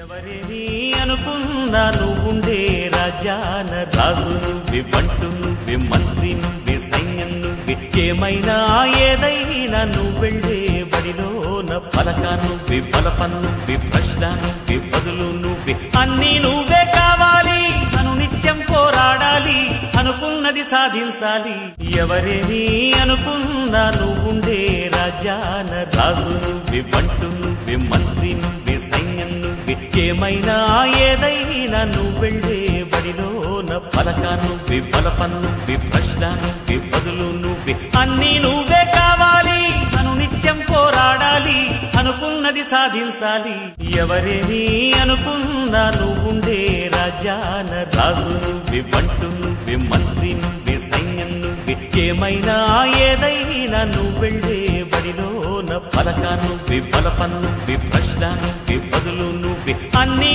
ఎవరిని అనుకున్నా నువ్వుండే రాజాన రాజు నువ్వి బంటు నువ్వి మంత్రి నువ్వి సైన్యం ఏమైనా ఏదైనా నువ్వు బడిలోన పలక నువ్వి బలపం నువ్వి ప్రశ్న నువ్వి బదులు అన్నీ నువ్వే కావాలి. అను నిత్యం పోరాడాలి. అనుకున్నది సాధించాలి. ఎవరిని అనుకున్నా నువ్వుండే రాజాన రాజు నువ్వి బంటు మంత్రి ఏమైనా ఏదైనా నువ్వు వెళ్ళే బడిలోన పలకాను నువ్వి బలపం నువ్వి ప్రశ్న నువ్వి బదులు అన్నీ నువ్వే కావాలి. అను నిత్యం పోరాడాలి అనుకున్నది సాధించాలి. ఎవరేమి అనుకున్నా నువ్వుండే రాజాన రాజు నువ్వి బంటు మంత్రి ఏమైనా ఏదైనా నువ్వు వెళ్ళే బడిలోన పలకాను విఫల పన్ను విప్రశ్న విపదులు నువ్వి అన్నీ